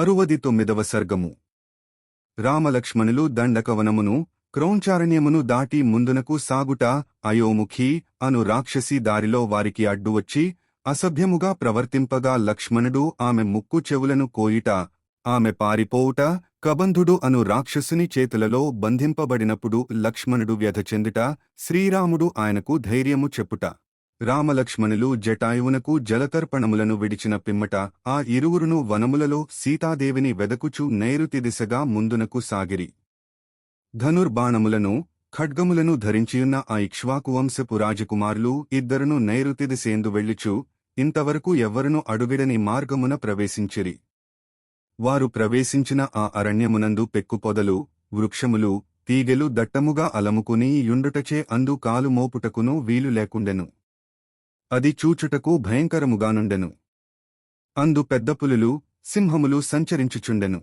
అరువది తొమ్మిదవ సర్గము. రామలక్ష్మణులు దండకవనమును క్రౌంచారణ్యమును దాటి ముందునకు సాగుట అయోముఖి అను రాక్షసి దారిలో వారికి అడ్డువచ్చి అసభ్యముగా ప్రవర్తింపగా లక్ష్మణుడు ఆమె ముక్కు చెవులను కోయిట ఆమె పారిపోవుట కబంధుడు అను రాక్షసుని చేతులలో బంధింపబడినప్పుడు లక్ష్మణుడు వ్యధచెందుట శ్రీరాముడు ఆయనకు ధైర్యము చెప్పుట. రామలక్ష్మణులు జటాయువునకు జలతర్పణములను విడిచిన పిమ్మట ఆ ఇరువురును వనములలో సీతాదేవిని వెదకుచు నైరుతి దిశగా ముందునకు సాగిరి. ధనుర్బాణములను ఖడ్గములను ధరించియున్న ఆ ఇక్ష్వాకువంశపు రాజకుమారులు ఇద్దరును నైరుతి దిశేందు వెళ్ళిచు ఇంతవరకు ఎవ్వరును అడుగిడని మార్గమున ప్రవేశించిరి. వారు ప్రవేశించిన ఆ అరణ్యమునందు పెక్కుపొదలు వృక్షములు తీగెలు దట్టముగా అలముకుని యుండుటచే అందు కాలుమోపుటకును వీలు లేకుండెను. అది చూచుటకు భయంకరముగానుండెను. అందు పెద్ద పులులు సింహములు సంచరించుచుండెను.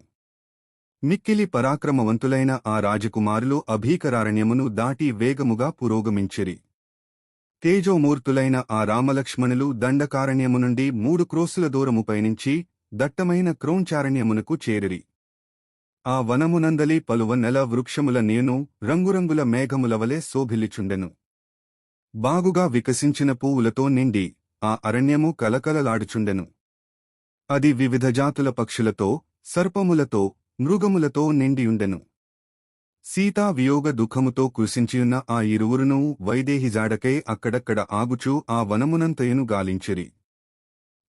మిక్కిలి పరాక్రమవంతులైన ఆ రాజకుమారులు అభీకరారణ్యమును దాటి వేగముగా పురోగమించిరి. తేజోమూర్తులైన ఆ రామలక్ష్మణులు దండకారణ్యము నుండి మూడు క్రోసుల దూరము పయనించి దట్టమైన క్రోంచారణ్యమునకు చేరిరి. ఆ వనమునందలి పలువ నెల వృక్షముల నేను రంగురంగుల మేఘముల వలె శోభిల్లిచుండెను. బాగుగా వికసించిన పువ్వులతో నిండి ఆ అరణ్యము కలకలలాడుచుండెను. అది వివిధ జాతుల పక్షులతో సర్పములతో మృగములతో నిండియుండెను. సీతా వియోగ దుఃఖముతో కృషించియున్న ఆ ఇరువురును వైదేహి జాడకై అక్కడక్కడ ఆగుచూ ఆ వనమునంతయును గాలించిరి.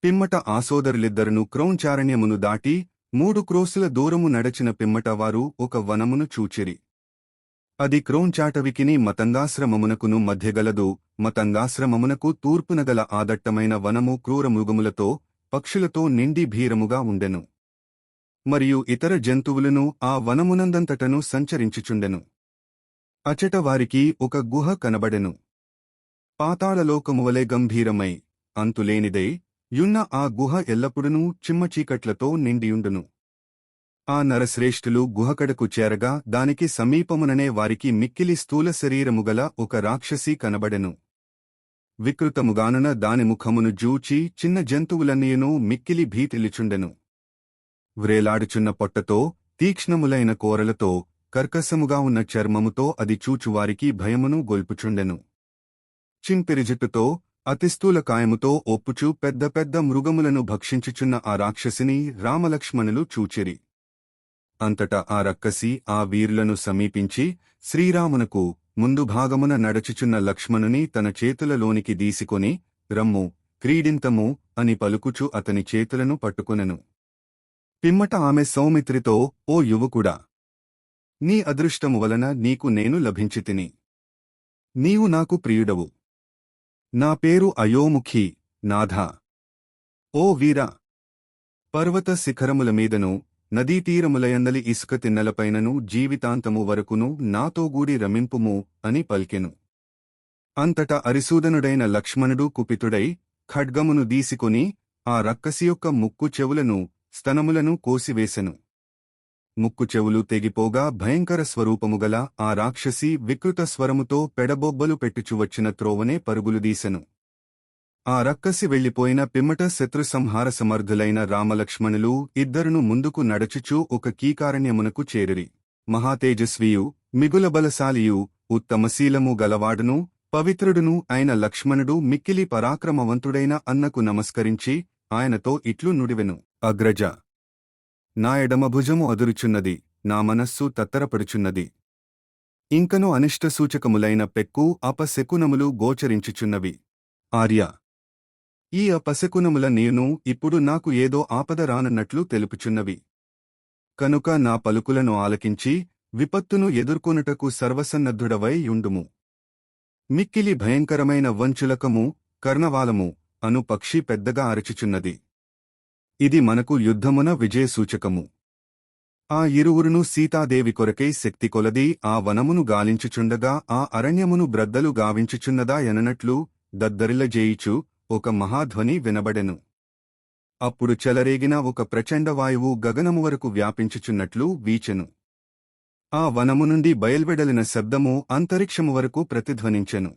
పిమ్మట ఆసోదరులిద్దరును క్రౌంచారణ్యమును దాటి మూడు క్రోసుల దూరము నడచిన పిమ్మట వారు ఒక వనమును చూచిరి. అది క్రోంచాటవికిని మతంగాశ్రమమునకును మధ్యగలదు మతంగాశ్రమమునకు తూర్పునగల ఆదట్టమైన వనము క్రూరమృగములతో పక్షులతో నిండి భీరముగా ఉండెను. మరియు ఇతర జంతువులను ఆ వనమునందంతటను సంచరించుచుండెను. అచట వారికి ఒక గుహ కనబడెను. పాతాళలోకమువలే గంభీరమై అంతులేనిదై యున్న ఆ గుహ ఎల్లప్పుడూ చిమ్మచీకట్లతో నిండియుండును. ఆ నరశ్రేష్ఠులు గుహకడకు చేరగా దానికి సమీపముననే వారికి మిక్కిలి స్థూల శరీరముగల ఒక రాక్షసి కనబడెను. వికృతముగానున దాని ముఖమును జూచి చిన్న జంతువులన్నీయును మిక్కిలి భీతిలిచుండెను. వ్రేలాడుచున్న పొట్టతో తీక్ష్ణములైన కోరలతో కర్కశముగా ఉన్న చర్మముతో అది చూచువారికి భయమును గొల్పుచుండెను. చింపిరిజుట్టుతో అతిస్థూల కాయముతో ఒప్పుచూ పెద్ద పెద్ద మృగములను భక్షించుచున్న ఆ రాక్షసిని రామలక్ష్మణులు చూచిరి. అంతటా ఆ రక్కసి ఆ వీరులను సమీపించి శ్రీరామునకు ముందు భాగమున నడచుచున్న లక్ష్మణుని తన చేతులలోనికి దీసికొని రమ్ము క్రీడింతము అని పలుకుచు అతని చేతులను పట్టుకొనెను. పిమ్మట ఆమె సౌమిత్రితో ఓ యువకుడా! నీ అదృష్టము వలన నీకు నేను లభించితిని. నీవు నాకు ప్రియుడవు. నా పేరు అయోముఖి నాథ. ఓ వీరా! పర్వత శిఖరముల మీదను నదీతీరములయందలి ఇసుక తిన్నెలపైనను జీవితాంతము వరకును నాతోగూడి రమింపుము అని పల్కెను. అంతటా అరిసూదనుడైన లక్ష్మణుడు కుపితుడై ఖడ్గమును దీసికొని ఆ రక్కసి యొక్క ముక్కు చెవులను స్తనములను కోసివేశెను ముక్కు చెవులు తెగిపోగా భయంకర స్వరూపముగల ఆ రాక్షసి వికృత స్వరముతో పెడబొబ్బలు పెట్టుచువచ్చిన త్రోవనే పరుగులుదీసెను ఆ రక్కసి వెళ్ళిపోయిన పిమ్మట శత్రుసంహార సమర్థులైన రామలక్ష్మణులు ఇద్దరును ముందుకు నడచుచూ ఒక కీకారణ్యమునకు చేరిరి. మహాతేజస్వియు మిగులబలశాలియు ఉత్తమశీలము గలవాడును పవిత్రుడును అయిన లక్ష్మణుడు మిక్కిలి పరాక్రమవంతుడైన అన్నకు నమస్కరించి ఆయనతో ఇట్లు నుడివెను. అగ్రజ! నా ఎడమభుజము అదురుచున్నది నా మనస్సు తత్తరపడుచున్నది. ఇంకను అనిష్ట సూచకములైన పెక్కు అపశకునములు గోచరించుచున్నవి. ఆర్య! ఈ అపశకునముల నేను ఇప్పుడు నాకు ఏదో ఆపద రానన్నట్లు తెలుపుచున్నవి. కనుక నా పలుకులను ఆలకించి విపత్తును ఎదుర్కొనుటకు సర్వసన్నద్ధుడవై యుండుము. మిక్కిలి భయంకరమైన వంచులకము కర్ణవాలము అను పక్షి పెద్దగా అరచుచున్నది. ఇది మనకు యుద్ధమున విజయసూచకము. ఆ ఇరువురును సీతాదేవి కొరకై శక్తి కొలది ఆ వనమును గాలించుచుండగా ఆ అరణ్యమును బ్రద్దలు గావించుచున్నదా ఎననట్లు దద్దరిల్లజేయిచు ఒక మహాధ్వని వినబడెను. అప్పుడు చెలరేగిన ఒక ప్రచండ వాయువు గగనము వరకు వ్యాపించుచున్నట్లు వీచెను. ఆ వనము నుండి బయల్వెడలిన శబ్దము అంతరిక్షము వరకు ప్రతిధ్వనించెను.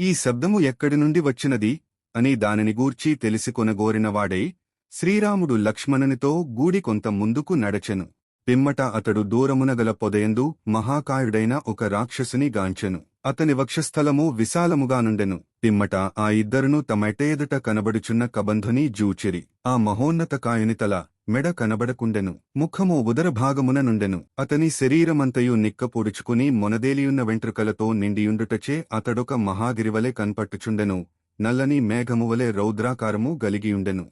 ఈ శబ్దము ఎక్కడి నుండి వచ్చినది? అని దానిని గూర్చి తెలిసికొనగోరినవాడై శ్రీరాముడు లక్ష్మణునితో గూడి కొంత ముందుకు నడచెను. పిమ్మట అతడు దూరమునగల పొదయందు మహాకాయుడైన ఒక రాక్షసుని గాంచెను. అతని వక్షస్థలము విశాలముగా నుండెను. పిమ్మట ఆ ఇద్దరును తమటేదుట కనబడుచున్న కబంధుని జూచిరి. ఆ మహోన్నత కాయునితల మెడ కనబడకుండెను. ముఖము ఉదర భాగమున నుండెను. అతని శరీరమంతయు నిక్కపొడుచుకుని మొనదేలియున్న వెంట్రుకలతో నిండియుండుటచే అతడొక మహాగిరివలె కన్పట్టుచుండెను. నల్లని మేఘమువలె రౌద్రాకారము గలిగియుండెను.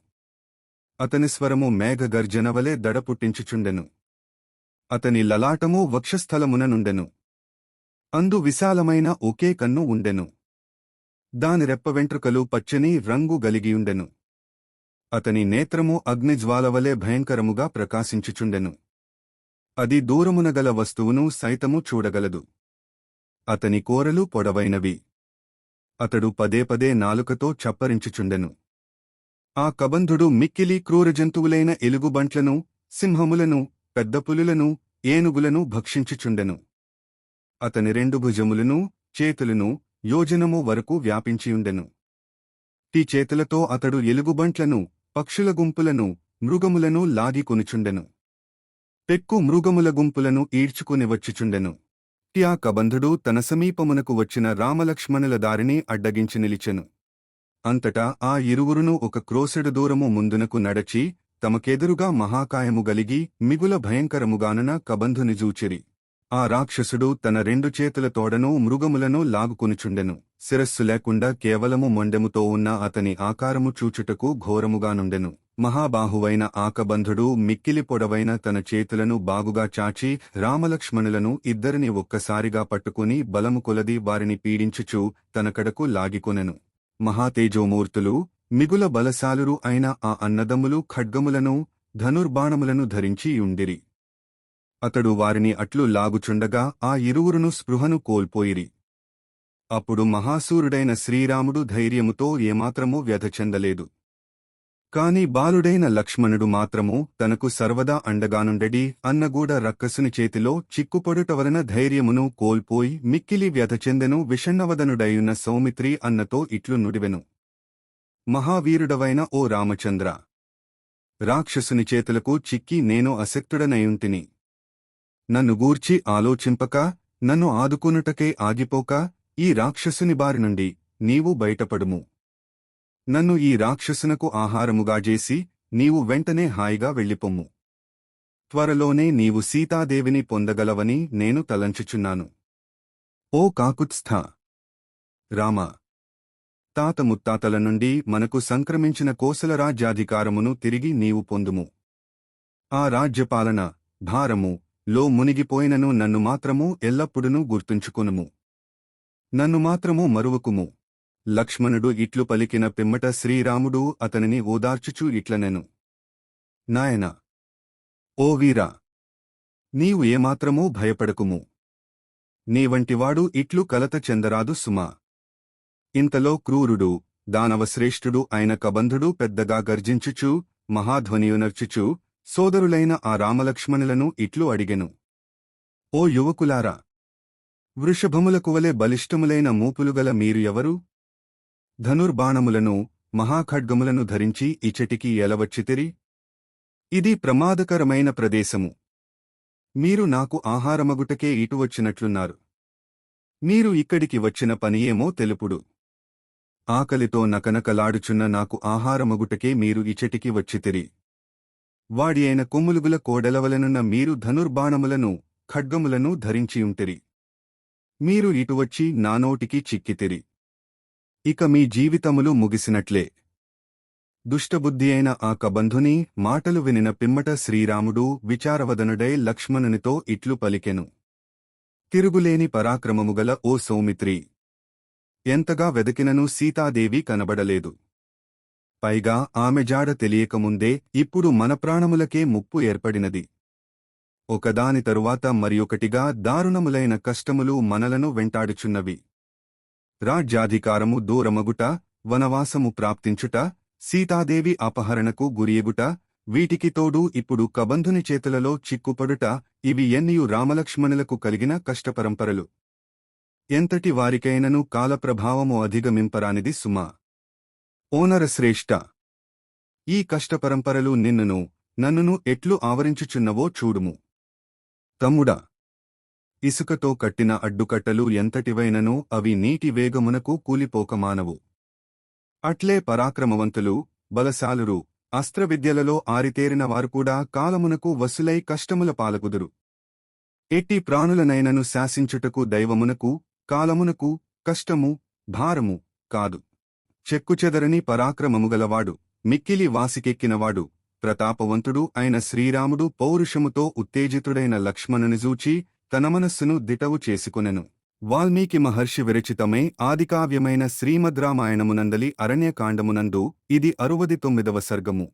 అతని స్వరము మేఘగర్జనవలె దడపుట్టించుచుండెను దడ పుట్టించుచుండెను అతని లలాటము వక్షస్థలమున నుండెను. అందు విశాలమైన ఒకే కన్ను ఉండెను. దాని రెప్ప వెంట్రుకలు పచ్చని రంగు గలిగియుండెను. అతని నేత్రము అగ్నిజ్వాలవలే భయంకరముగా ప్రకాశించుచుండెను. అది దూరమున గల వస్తువును సైతము చూడగలదు. అతని కోరలు పొడవైనవి. అతడు పదే పదే నాలుకతో చప్పరించుచుండెను. ఆ కబంధుడు మిక్కిలి క్రూర జంతువులైన ఎలుగుబంట్లను సింహములను పెద్ద పులులను ఏనుగులను భక్షించుచుండెను. అతని రెండు భుజములను చేతులను యోజనము వరకు వ్యాపించియుండెను. టీ చేతులతో అతడు ఎలుగుబంట్లను పక్షుల గుంపులను మృగములను లాగి కొనుచుండెను. పెక్కు మృగముల గుంపులను ఈడ్చుకుని వచ్చుచుండెను. టి ఆ కబంధుడు తన సమీపమునకు వచ్చిన రామలక్ష్మణుల దారిని అడ్డగించి నిలిచెను. అంతటా ఆ ఇరువురును ఒక క్రోసెడు దూరము ముందునకు నడచి తమకెదురుగా మహాకాయము గలిగి మిగుల భయంకరముగానున కబంధుని జూచిరి. ఆ రాక్షసుడు తన రెండు చేతుల తోడను మృగములను లాగుకొనుచుండెను. శిరస్సు లేకుండా కేవలము మొండెముతో ఉన్న అతని ఆకారము చూచుటకు ఘోరముగానుండెను మహాబాహువైన ఆకబంధుడు మిక్కిలి పొడవైన తన చేతులను బాగుగా చాచి రామలక్ష్మణులను ఇద్దరిని ఒక్కసారిగా పట్టుకుని బలము కొలది వారిని పీడించుచు తన కడకు లాగికొనెను. మహాతేజోమూర్తులు మిగుల బలశాలురు అయిన ఆ అన్నదమ్ములు ఖడ్గములను ధనుర్బాణములను ధరించి యుండిరి అతడు వారిని అట్లు లాగుచుండగా ఆ ఇరువురును స్పృహను కోల్పోయిరి. అప్పుడు మహాసూరుడైన శ్రీరాముడు ధైర్యముతో ఏమాత్రమూ వ్యధచెందలేదు కాని బాలుడైన లక్ష్మణుడు మాత్రము తనకు సర్వదా అండగానుండెడి అన్నగూడ రక్కసుని చేతిలో చిక్కుపడుట వలన ధైర్యమును కోల్పోయి మిక్కిలి వ్యధచెందెను విషణ్ణవదనుడయున్న సౌమిత్రి అన్నతో ఇట్లు నుడివెను. మహావీరుడవైన ఓ రామచంద్ర. రాక్షసుని చేతులకు చిక్కి నేను అసక్తుడనయుంటిని నన్ను గూర్చి ఆలోచింపక నన్ను ఆదుకొనుటకే ఆగిపోక ఈ రాక్షసుని బారి నుండి నీవు బయటపడుము. నన్ను ఈ రాక్షసునకు ఆహారముగా చేసి నీవు వెంటనే హాయిగా వెళ్ళిపొమ్ము. త్వరలోనే నీవు సీతాదేవిని పొందగలవని నేను తలంచుచున్నాను. ఓ కాకుత్స్థ! రామ! తాత ముత్తాతల నుండి మనకు సంక్రమించిన కోసల రాజ్యాధికారమును తిరిగి నీవు పొందుము. ఆ రాజ్యపాలన భారము లో మునిగిపోయినను నన్ను మాత్రము ఎల్లప్పుడునూ గుర్తుంచుకొనుము. నన్ను మాత్రము మరువకుము. లక్ష్మణుడు ఇట్లు పలికిన పిమ్మట శ్రీరాముడు అతనిని ఓదార్చుచూ ఇట్లనెను. నాయన! ఓ వీరా! నీవు ఏమాత్రమూ భయపడకుము. నీవంటివాడు ఇట్లు కలత చెందరాదు సుమా. ఇంతలో క్రూరుడు దానవశ్రేష్ఠుడు అయిన కబంధుడు పెద్దగా గర్జించుచు మహాధ్వనియునర్చుచు సోదరులైన ఆ రామలక్ష్మణులను ఇట్లు అడిగెను. ఓ యువకులారా వృషభములకువలే బలిష్టములైన మూపులుగల మీరు ఎవరు? ధనుర్బాణములను మహాఖడ్గములను ధరించి ఇచటికి ఎలవచ్చితిరి. ఇది ప్రమాదకరమైన ప్రదేశము. మీరు నాకు ఆహారమగుటకే ఇటు వచ్చినట్లున్నారు. మీరు ఇక్కడికి వచ్చిన పనియేమో తెలుపుడు. ఆకలితో నకనకలాడుచున్న నాకు ఆహారమగుటకే మీరు ఇచటికి వచ్చితిరి. వాడి అయిన కొమ్ములుగుల కోడెలవలనున్న మీరు ధనుర్బాణములను ఖడ్గములను ధరించియుంటిరి. మీరు ఇటువచ్చి నానోటికి చిక్కితిరి. ఇక మీ జీవితములు ముగిసినట్లే. దుష్టబుద్ధి అయిన ఆ కబంధుని మాటలు వినిన పిమ్మట శ్రీరాముడు విచారవదనుడై లక్ష్మణునితో ఇట్లు పలికెను. తిరుగులేని పరాక్రమముగల ఓ సౌమిత్రి. ఎంతగా వెదకినను సీతాదేవి కనబడలేదు. పైగా ఆమె జాడ తెలియకముందే ఇప్పుడు మన ప్రాణములకే ముప్పు ఏర్పడినది. ఒకదాని తరువాత మరియొకటిగా దారుణములైన కష్టములు మనలను వెంటాడుచున్నవి. రాజ్యాధికారము దూరమగుట వనవాసము ప్రాప్తించుట సీతాదేవి అపహరణకు గురియగుట వీటికి తోడు ఇప్పుడు కబంధుని చేతులలో చిక్కుపడుట ఇవి ఎన్నియు రామలక్ష్మణులకు కలిగిన కష్టపరంపరలు. ఎంతటి వారికైనను కాలప్రభావము అధిగమింపరానిది సుమా. ఓనర శ్రేష్ట. ఈ కష్టపరంపరలు నిన్నును నన్నును ఎట్లు ఆవరించుచున్నవో చూడుము. తమ్ముడా! ఇసుకతో కట్టిన అడ్డుకట్టలు ఎంతటివైననో అవి నీటి వేగమునకు కూలిపోకమానవు అట్లే పరాక్రమవంతులు బలశాలురు అస్త్రవిద్యలలో ఆరితేరిన వారుకూడా కాలమునకు వసులై కష్టముల పాలకుదురు ఎట్టి ప్రాణులనైనను శాసించుటకు దైవమునకు కాలమునకు కష్టము భారము కాదు. చెక్కుచెదరని పరాక్రమముగలవాడు మిక్కిలి వాసికెక్కినవాడు ప్రతాపవంతుడు అయిన శ్రీరాముడు పౌరుషముతో ఉత్తేజితుడైన లక్ష్మణునిజూచి తన మనస్సును దిటవు చేసుకొనెను. వాల్మీకి మహర్షి విరచితమే ఆదికావ్యమైన శ్రీమద్రామాయణమునందలి అరణ్యకాండమునందు ఇది అరువది తొమ్మిదవ సర్గము.